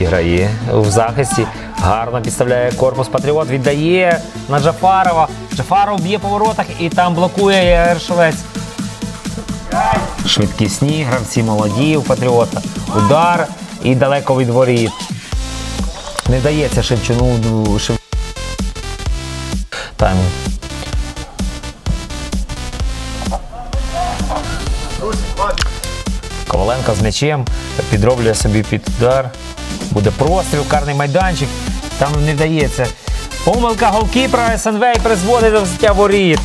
виграє в захисті. Гарно підставляє корпус Патріот, віддає на Джафарова. Джафаров б'є по воротах і там блокує Ершовець. Швидкісні гравці молоді у Патріота. Удар і далеко від воріт. Не вдається Шевчуну. Шев... Там. Коваленко з м'ячем підроблює собі під удар. Буде простріл, карний майданчик. Там не вдається. Помилка голкіпера СНВ і призводить до взяття воріт.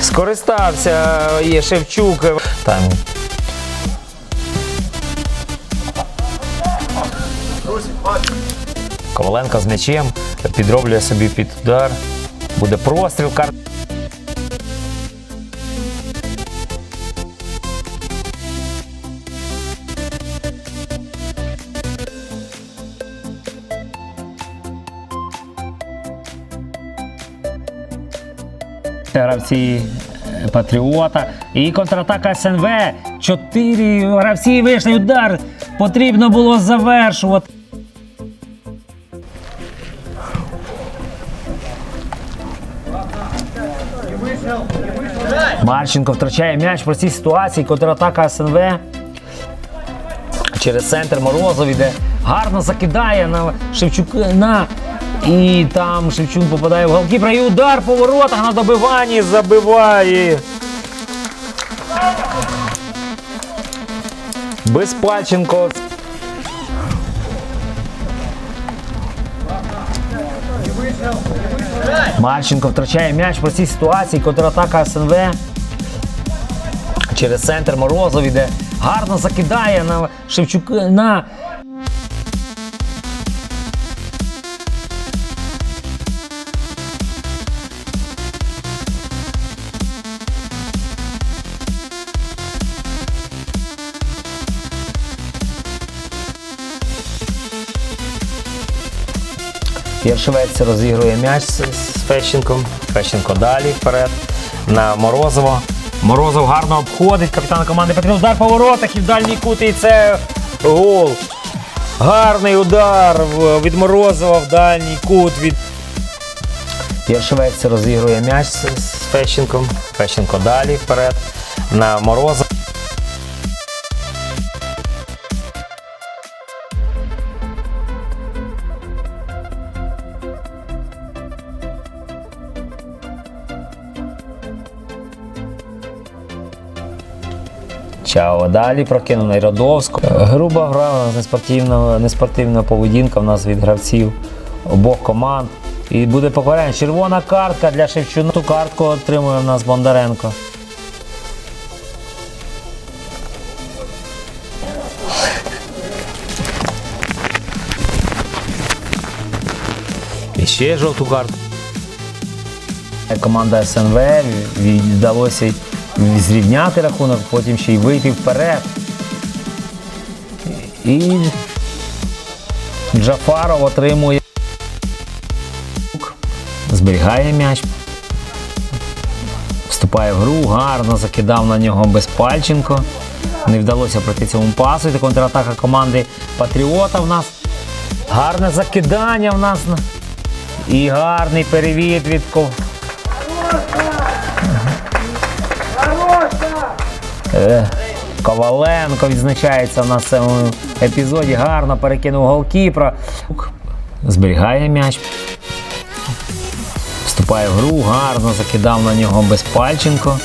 Скористався є Шевчук. Там. Коваленко з м'ячем підроблює собі під удар. Буде простріл. Кар... Гравці е, Патріота. І контратака СНВ. Чотири гравці вийшли удар. Потрібно було завершувати. Марченко втрачає м'яч в цій ситуації. Контратака СНВ. Через центр Морозов іде. Гарно закидає на Шевчука. На. І там Шевчук попадає в голкіпера. І удар по воротах на добиванні забиває. Безпальченко. Марченко втрачає м'яч в цій ситуації. Контратака СНВ. Через центр Морозов іде. Гарно закидає на Шевчука. На. Єршовець розігрує м'яч з, з Фещенком. Фещенко далі вперед на Морозова. Морозов гарно обходить капітана команди Петрів. Удар по воротах і в дальній кут. І це гол. Гарний удар від Морозова в дальній кут. Від... Єршовець розігрує м'яч з, з Фещенком. Фещенко далі вперед на Морозова. Чао. Далі прокинув Найродовську. Е, Груба гра, у нас неспортивна, неспортивна поведінка в нас від гравців обох команд. І буде покарання. Червона картка для Шевчуна. Ту картку отримує в нас Бондаренко. І ще жовту картку. Команда СНВ від- вдалося й зрівняти рахунок, потім ще й вийти вперед. І Джафаров отримує. Зберігає м'яч. Вступає в гру, гарно закидав на нього Безпальченко. Не вдалося пройти цьому пасу. Це контратака команди Патріота в нас. Гарне закидання в нас. І гарний перевід від Ков- Коваленко відзначається на цьому епізоді. Гарно перекинув голкіпра. Зберігає м'яч. Вступає в гру, гарно закидав на нього Безпальченко.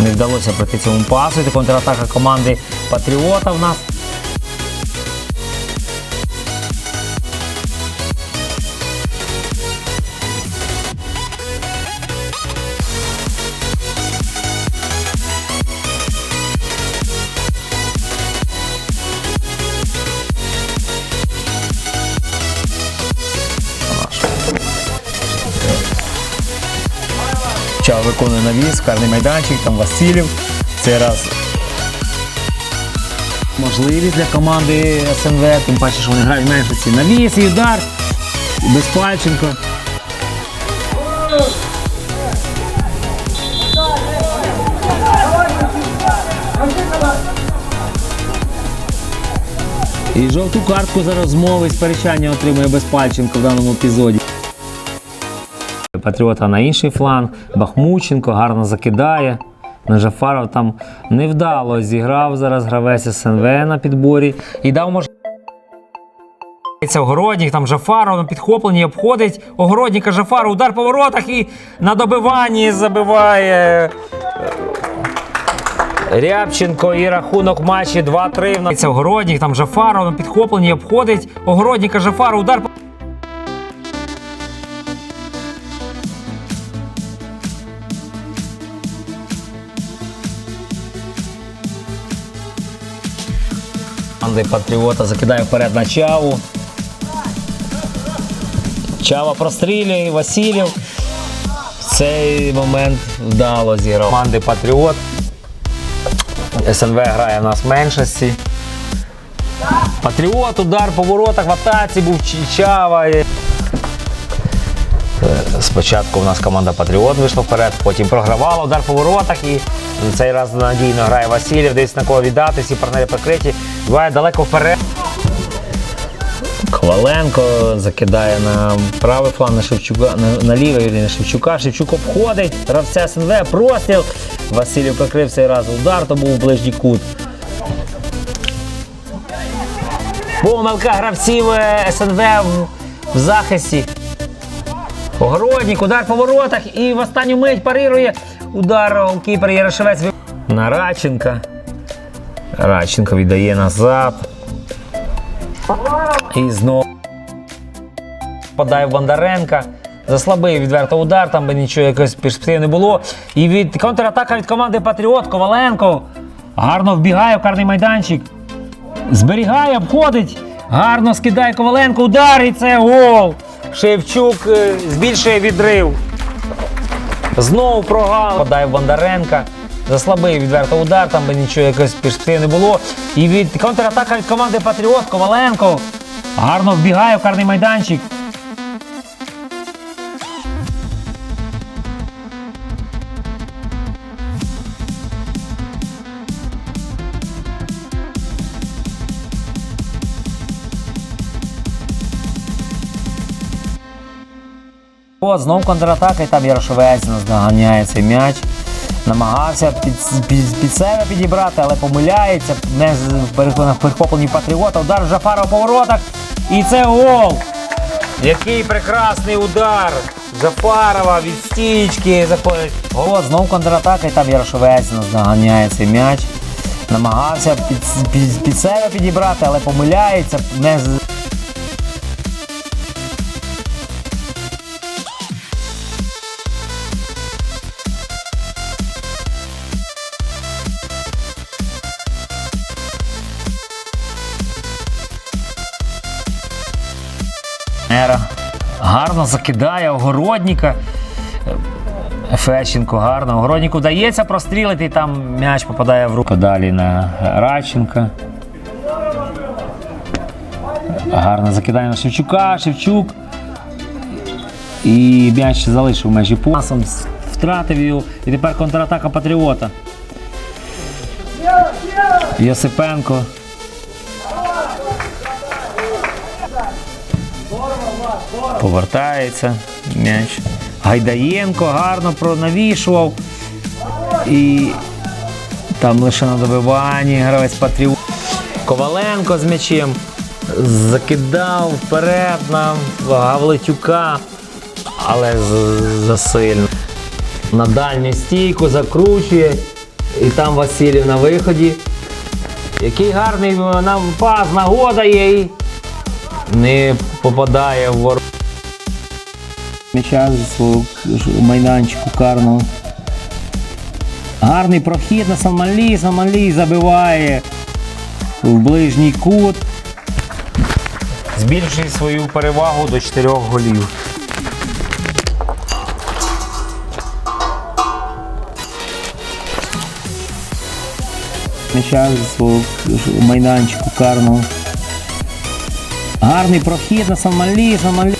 Не вдалося пройти цьому пасу. Це контратака команди Патріота в нас. Виконує навіс, карний майданчик, там Васильєв. Це раз можливість для команди СНВ, тим паче, що вони грають менше ці навіс і удар. І Безпальченко. І жовту картку за розмови сперечання отримує Безпальченко в даному епізоді. Патріота на інший фланг. Бахмученко гарно закидає. Нажафаров там невдало зіграв зараз гравець СНВ на підборі і дав можливість. Огородник, там Жафаров на підхопленні обходить огородника Жафаров, удар по воротах і на добиванні забиває Рябченко і рахунок матчі 2-3. Це огородник, там Жафаров на підхопленні обходить огородника Жафаров, удар по Команди Патріота закидає вперед на Чаву. Чава прострілює, Васильєв. В цей момент вдало зіграв. Команди Патріот. СНВ грає в нас в меншості. Патріот, удар по воротах в атаці був Чава. Е, Спочатку у нас команда Патріот вийшла вперед, потім програвала удар по воротах і цей раз надійно грає Васильєв, десь на кого віддати, всі партнери прикриті. Буває далеко вперед. Коваленко закидає на правий фланг на Шевчука, на, на лівий на Шевчука. Шевчук обходить, гравця СНВ, простріл. Васильєв прикрив цей раз удар, то був ближній кут. Помилка гравців е, СНВ в, в захисті. Огородник, удар по воротах і в останню мить парирує удар кіпер Ярошевець. На Радченко віддає назад. І знову подає в Бондаренка. Заслабив відверто удар, там би нічого якось перспективи не було. І від контратака від команди Патріот Коваленко. Гарно вбігає в карний майданчик. Зберігає, обходить. Гарно скидає Коваленко. Удар і це гол. Шевчук е, збільшує відрив. Знову прогал. Подає Бондаренка. Заслабив відверто удар, там би нічого якось перспективи не було. І від контратака від команди Патріот Коваленко. Гарно вбігає в карний майданчик. От, знов контратака, і там Ярошовець наздоганяє цей м'яч. Намагався під, під, під себе підібрати, але помиляється. Не в перехопленні патріота. Удар Жафара по воротах. І це гол. Який прекрасний удар Зафарова від стічки. заходить. От, знов контратака, і там Ярошовець наздоганяє цей м'яч. Намагався під, під, під себе підібрати, але помиляється. Не гарно закидає огородника. Фещенко гарно. Огороднику вдається прострілити, і там м'яч попадає в руку. Далі на Радченка. Гарно закидає на Шевчука. Шевчук. І м'яч залишив межі пасом, втратив його. І тепер контратака Патріота. Йосипенко. Повертається м'яч. Гайдаєнко гарно пронавішував. І там лише на добиванні гравець Патріот. Коваленко з м'ячем закидав вперед на Гавлетюка, але засильно. На дальню стійку закручує. І там Васильєв на виході. Який гарний нам пас, нагода є і не попадає в ворот. М'яча зі свого майданчику карного. Гарний прохід на Самалі. Самалі забиває в ближній кут. Збільшує свою перевагу до 4 голів. М'яча зі свого майданчику карного. Гарний прохід на Самалі. Самалі.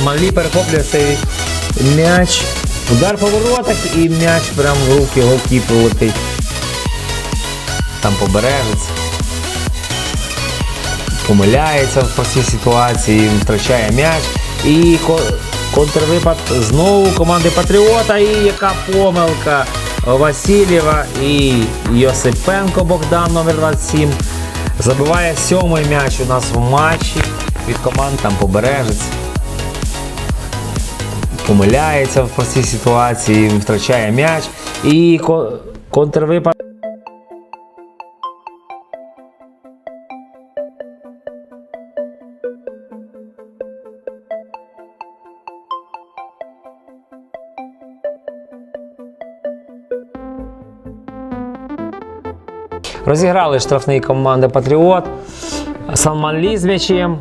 Санмалі перехоплює цей м'яч. Удар по воротах і м'яч прямо в руки голкіперу летить. Там побережець. Помиляється по цій ситуації, втрачає м'яч. І контрвипад знову команди Патріота. І яка помилка Васильєва і Йосипенко Богдан номер 27 Забиває сьомий м'яч у нас в матчі від команд там Побережець. Помиляється по цій ситуації, втрачає м'яч. І ко- контрвипад. Розіграли штрафний команди Патріот. Салман з м'ячем.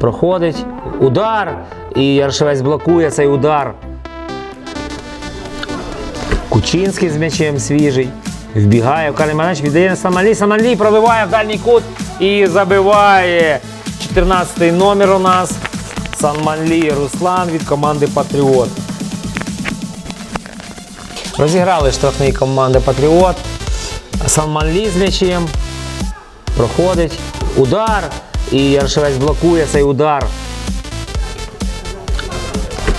Проходить. Удар. І Яршевець блокує цей удар. Кучинський з м'ячем свіжий. Вбігає в майданчик, віддає на Самалі. Самалі пробиває в дальній кут і забиває. 14-й номер у нас. Санманлі Руслан від команди Патріот. Розіграли штрафний команди Патріот. Салман з м'ячем. Проходить. Удар. І Яршевець блокує цей удар.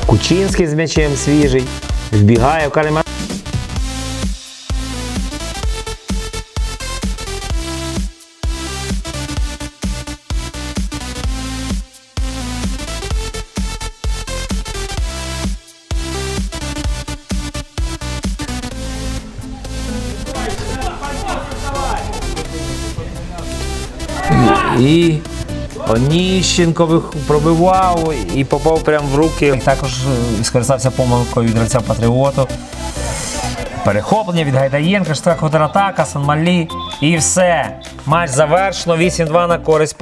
Кучинський з м'ячем свіжий. Вбігає в майданчик. І Оніщенко пробивав і попав прямо в руки. Також е, скористався помилкою від гравця Патріоту. Перехоплення від Гайдаєнка, штраф контратака, Санмалі. І все. Матч завершено. 8-2 на користь.